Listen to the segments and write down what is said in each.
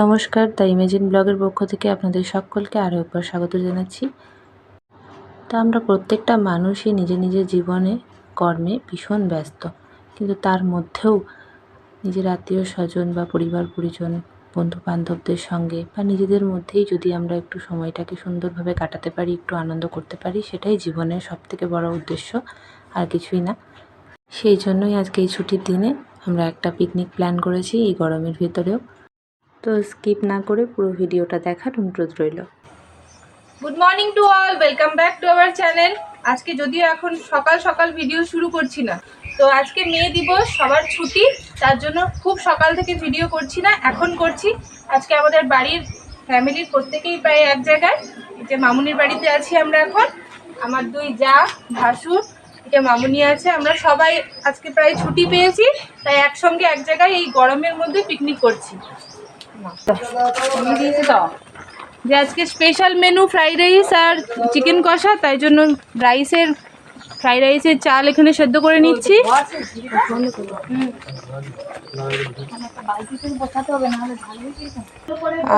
নমস্কার, the imagine ব্লগের পক্ষ থেকে আপনাদের সকলকে আরও একবার স্বাগত জানাচ্ছি। তা আমরা প্রত্যেকটা মানুষই নিজের নিজের জীবনে কর্মে ভীষণ ব্যস্ত। কিন্তু তার মধ্যেও নিজের আত্মীয় স্বজন বা পরিবার পরিজন বন্ধু বান্ধবদের সঙ্গে বা নিজেদের মধ্যেই যদি আমরা একটু সময়টাকে সুন্দরভাবে কাটাতে পারি, একটু আনন্দ করতে পারি, সেটাই জীবনের সবথেকে বড় উদ্দেশ্য, আর কিছুই না। সেই জন্যই আজকে এই ছুটির দিনে আমরা একটা পিকনিক প্ল্যান করেছি এই গরমের ভেতরেও। তো স্কিপ না করে পুরো ভিডিওটা দেখার অনুরোধ রইল। Good morning to all welcome back to our channel আজকে যদিও এখন সকাল সকাল ভিডিও শুরু করছি না, তো আজকে মেয়ে দিবস, সবার ছুটি, তার জন্য খুব সকাল থেকে ভিডিও করছি না, এখন করছি। আজকে আমাদের বাড়ির ফ্যামিলির প্রত্যেকেই প্রায় এক জায়গায়। যে মামুনির বাড়িতে আছি আমরা এখন। আমার দুই যা ভাসুর এটা মামুনি আছে, আমরা সবাই আজকে প্রায় ছুটি পেয়েছি, তাই একসঙ্গে এক জায়গায় এই গরমের মধ্যে পিকনিক করছি। যে আজকে স্পেশাল মেনু ফ্রাইড রাইস আর চিকেন কষা, তাই জন্য রাইসের ফ্রাইড রাইসের চাল এখানে সেদ্ধ করে নিচ্ছি।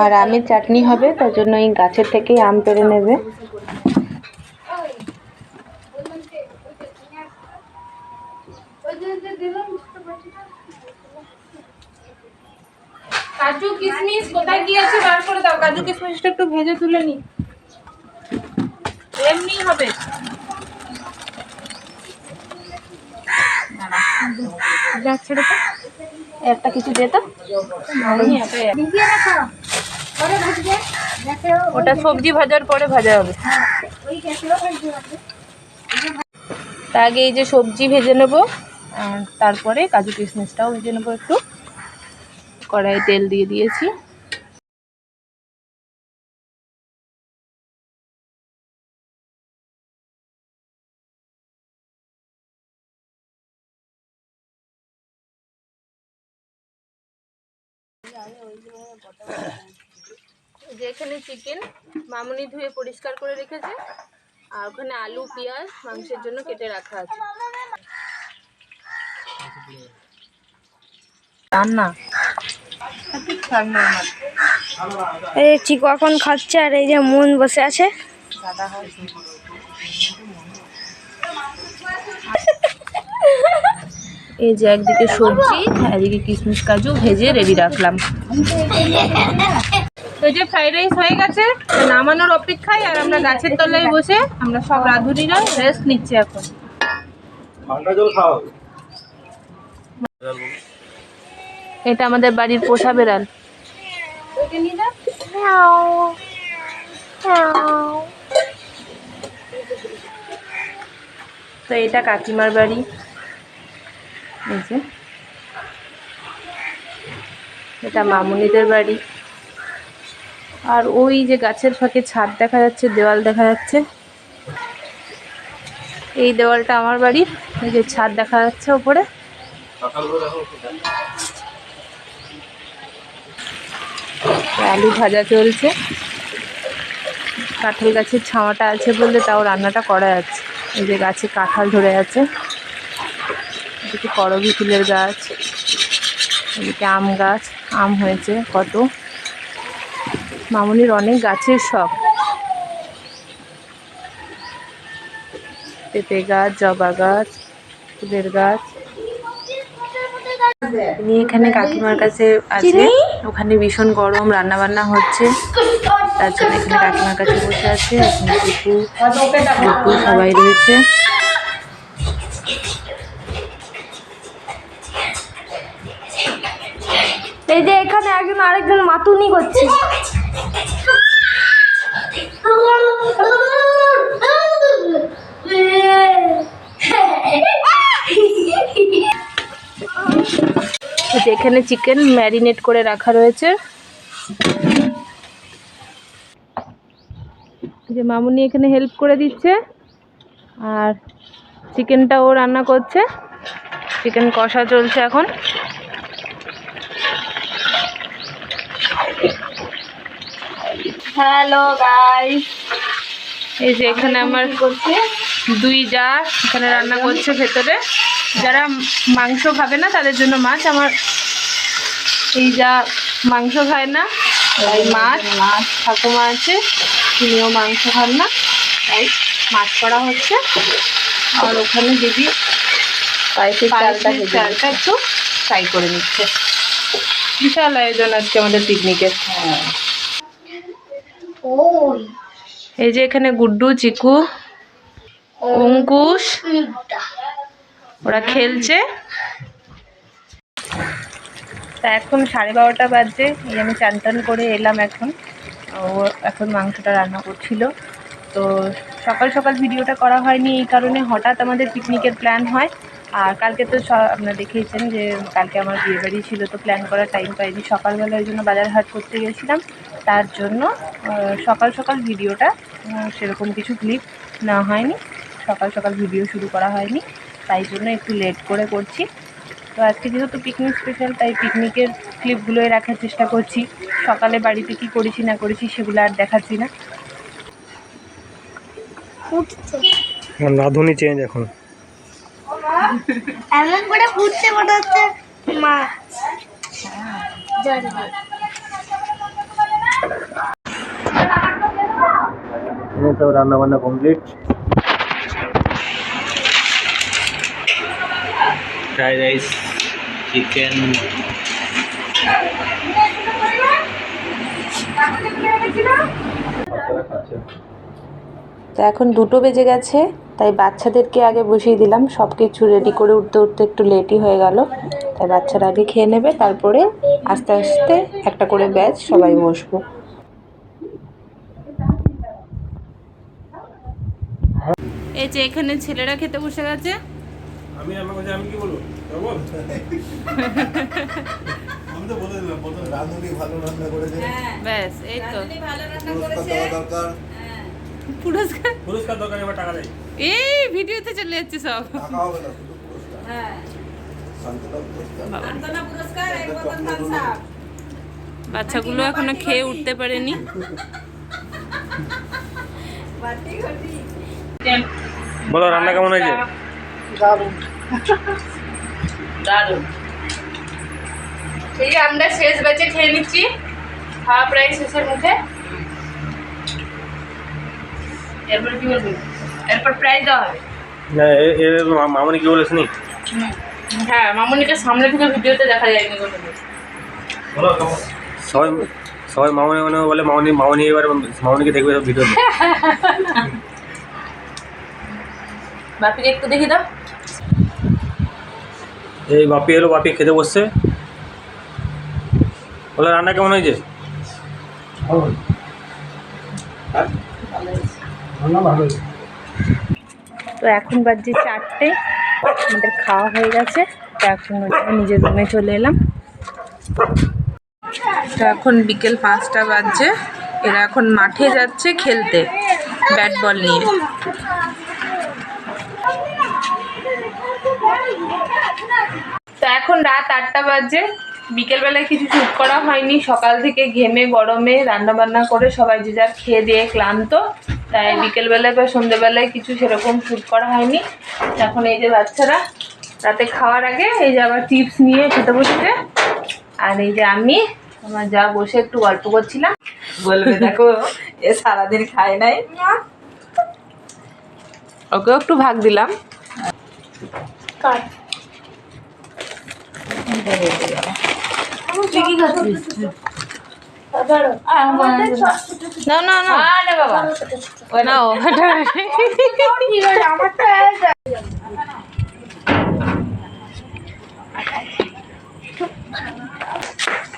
আর আমের চাটনি হবে, তার জন্য এই গাছের থেকেই আম পেড়ে নেবে। কাজু কিশমিশ কোথায় কি আছে বার করে দাও কাজু কিশমিশটা একটু ভেজে তুলে নি। এমনি হবে। একটা কিছু দে তো। ওটা সবজি ভাজার পরে ভাজা হবে। তার আগে এই যে সবজি ভেজে নেব আর তারপরে কাজু কিশমিশটাও ভেজে নেব একটু। কড়াই তেল দিয়ে দিয়েছি। যে এখানে চিকেন মামুনি ধুয়ে পরিষ্কার করে রেখেছে। আর ওখানে আলু পেঁয়াজ মাংসের জন্য কেটে রাখা আছে। রান্না? এই চিকু এখন খাচ্ছে আর এই যে মন বসে আছে। এই যে একদিকে সবজি একদিকে কিশমিশ কাজু ভেজে রেডি রাখলাম। এই যে ফ্রাইড রাইস হয়ে গেছে নামানোর অপেক্ষায় আর আমরা গাছের তলায় বসে আমরা সব রাঁধুনিরা রেস্ট নিচ্ছি এখন। ঠান্ডা জল খাও। এটা আমাদের বাড়ির পোষা বেড়াল। তো এটা কাকিমার বাড়ি। এই যে। এটা মামুনিদের বাড়ি। আর ওই যে গাছের ফাঁকে ছাদ দেখা যাচ্ছে দেওয়াল দেখা যাচ্ছে। এই দেওয়ালটা আমার বাড়ির এই যে ছাদ দেখা যাচ্ছে ওপরে। আলু ভাজা চলছে। কাঁঠাল গাছের ছাওয়াটা আছে বলে তাও রান্নাটা করা যাচ্ছে। এই যে গাছে কাঁঠাল ধরে আছে। এদিকে করবি ফুলের গাছ। এদিকে আম গাছ। আম হয়েছে কত? মামুনির অনেক গাছের শখ। পেঁপে গাছ, জবা গাছ, ফুলের গাছ। তিনি এখানে কাকিমার কাছে আছে। ওখানে ভীষণ গরম রান্না বান্না হচ্ছে। তার জন্য এখানে কাকিমার কাছে বসে আছে। এখানে সবাই রয়েছে। এই যে এখানে একজন আরেকজন মাতুনি করছে। যে এখানে চিকেন ম্যারিনেট করে রাখা রয়েছে। যে মামুনি এখানে হেল্প করে দিচ্ছে। আর চিকেনটা ও রান্না করছে। চিকেন কষা চলছে এখন। হ্যালো গাইস এই যে এখানে আমার দুই যা এখানে রান্না করছে ভেতরে। যারা মাংস খাবে না তাদের জন্য মাছ। আমার এই যা মাংস খায় না তাই মাছ মাছ ঠাকুমা আছে তিনিও মাংস খান না। তাই মাছ করা হচ্ছে। আর ওখানে দিদি চালটা একটু ফ্রাই করে নিচ্ছে। বিশাল আয়োজন আজকে আমাদের পিকনিকের। এই যে এখানে গুড্ডু চিকু অঙ্কুশ ওরা খেলছে। তা এখন সাড়ে বারোটা বাজে, এই আমি চান টান করে এলাম এখন। ও এখন মাংসটা রান্না করছিল। তো সকাল সকাল ভিডিওটা করা হয়নি এই কারণে হঠাৎ আমাদের পিকনিকের প্ল্যান হয়। আর কালকে তো আপনারা দেখেইছেন যে কালকে আমার বিয়ে বাড়ি ছিল, তো প্ল্যান করার টাইম পাইনি। সকালবেলা ওই জন্য বাজার হাট করতে গেছিলাম। তার জন্য সকাল সকাল ভিডিওটা সেরকম কিছু ক্লিপ নেওয়া হয়নি। সকাল সকাল ভিডিও শুরু করা হয়নি। তাই জন্য একটু লেট করে করছি। তো আজকে যেহেতু পিকনিক স্পেশাল তাই পিকনিকের ক্লিপগুলোই রাখার চেষ্টা করছি। সকালে বাড়িতে কি করেছি না করেছি সেগুলো আর দেখাচ্ছি না। রাঁধুনি চেঞ্জ এখন। এমন করে ফুটছে মনে হচ্ছে। মাছ রান্না বান্না কমপ্লিট ফ্রাইড রাইস চিকেন তো এখন দুটো বেজে গেছে তাই বাচ্চাদেরকে আগে বসিয়ে দিলাম। সব কিছু রেডি করে উঠতে উঠতে একটু লেটই হয়ে গেল। তাই বাচ্চারা আগে খেয়ে নেবে তারপরে আস্তে আস্তে একটা করে ব্যাচ সবাই বসবো। এই যে এখানে ছেলেরা খেতে বসে গেছে। আমি আমার কাছে আমি কি বলব? বল। আমি তো বলে দিলাম প্রথমে রাঁধুনি ভালো রান্না করেছে। ব্যাস এই তো। পুরস্কার দেওয়া দরকার। পুরস্কার? পুরস্কার দরকার এবার টাকা দেয়। এই ভিডিওতে চলে যাচ্ছে সব। টাকা হবে না শুধু পুরস্কার। সান্ত্বনা পুরস্কার। বাচ্চাগুলো এখনও খেয়ে উঠতে পারেনি। বলো রান্না কেমন হয়েছে? এই যে আমরা শেষ ব্যাচে খেয়ে নিচ্ছি। খাওয়া প্রায় শেষের মুখে। এরপর কি বলবি? এরপর প্রাইজ দেওয়া হবে। না এ- এ মামনি কি বলেছিনি হ্যাঁ মামুনিকে সামনে থেকে ভিডিওতে দেখা যায়নি কোনো সবাই সবাই মামনি মনে বলে মামনি মামনি এবার মামনিকে দেখবে সব ভিডিও বাপিকে একটু দেখি দাও। এই বাপি এলো, বাপি খেতে বসছে। বলে, রান্না কেমন হয়েছে? তো এখন বাজছে চারটে, আমাদের খাওয়া হয়ে গেছে, তো এখন নিজের রুমে চলে এলাম। তো এখন বিকেল পাঁচটা বাজছে, এরা এখন মাঠে যাচ্ছে খেলতে, ব্যাট বল নিয়ে। তো এখন রাত আটটা বাজে। বিকেলবেলায় কিছু শ্যুট করা হয়নি। সকাল থেকে ঘেমে গরমে রান্না বান্না করে সবাই যে যার খেয়ে দিয়ে ক্লান্ত। তাই বিকেলবেলায় বা সন্ধ্যেবেলায় কিছু সেরকম শ্যুট করা হয়নি। এখন এই যে বাচ্চারা রাতে খাওয়ার আগে এই যে আবার টিপস নিয়ে খেতে বসেছে। আর এই যে আমি আমার যা বসে একটু গল্প করছিলাম। বলবে দেখো এ সারাদিন খায় নাই। ওকেও একটু ভাগ দিলাম। কাট। না না না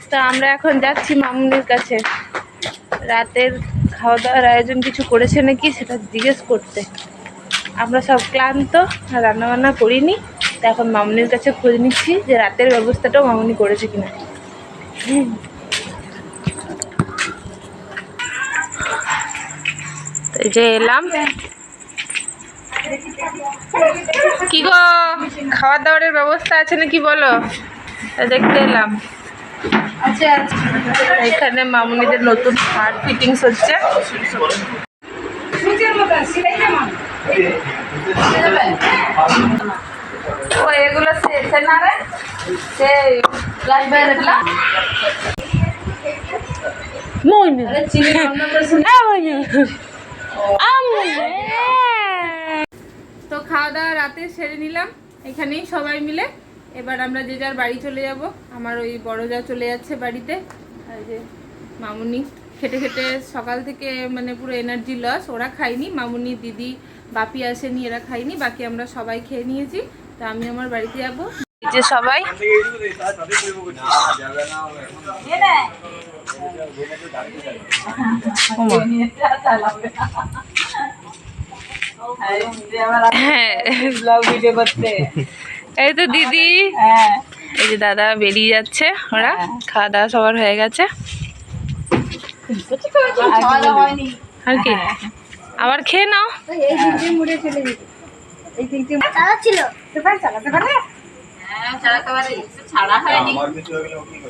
তো আমরা এখন যাচ্ছি মামুনির কাছে। রাতের খাওয়া দাওয়ার আয়োজন কিছু করেছে নাকি সেটা জিজ্ঞেস করতে। আমরা সব ক্লান্ত, রান্নাবান্না করিনি। তো এখন মামনির কাছে খোঁজ নিচ্ছি যে রাতের ব্যবস্থাটাও মামনি করেছে কিনা। যে এলাম। কি গো খাওয়ার দাওয়ারের ব্যবস্থা আছে নাকি বলো? দেখতে এলাম। এখানে মামুনিদের নতুন হার্ট ফিটিংস হচ্ছে ও না। তো খাওয়া দাওয়া রাতে সেরে নিলাম এখানেই সবাই মিলে। এবার আমরা যে যার বাড়ি চলে যাব। আমার ওই বড় যা চলে যাচ্ছে বাড়িতে। আর যে মামুনি খেটে খেটে সকাল থেকে মানে পুরো এনার্জি লস ওরা খায়নি মামুনি দিদি বাপি আসেনি এরা খায়নি। বাকি আমরা সবাই খেয়ে নিয়েছি। তো আমি আমার বাড়িতে যাব। যে সবাই। হ্যাঁ। করতে এই তো দিদি। হ্যাঁ এই যে দাদা বেরিয়ে যাচ্ছে ওরা। খাওয়া দাওয়া সবার হয়ে গেছে। আর কি? আবার খেয়ে নাও। ছিল। হয়ে কি করবে?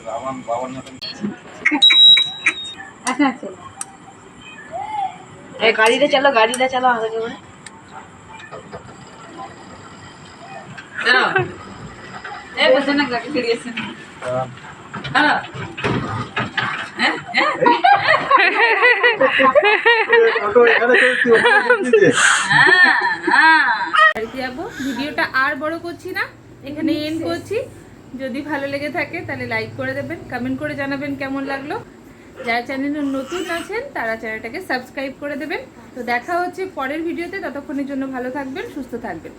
আমার বাবার মতন এই গাড়িতে চলো গাড়িতে চলো আগে করে। হ্যাঁ হ্যাঁ। বাড়িতে যাব। ভিডিওটা আর বড় করছি না এখানে এন করছি। যদি ভালো লেগে থাকে তাহলে লাইক করে দেবেন কমেন্ট করে জানাবেন কেমন লাগল। যারা চ্যানেলে নতুন আছেন তারা চ্যানেলটাকে সাবস্ক্রাইব করে দেবেন। তো দেখা হচ্ছে পরের ভিডিওতে ততক্ষণের জন্য ভালো থাকবেন সুস্থ থাকবেন।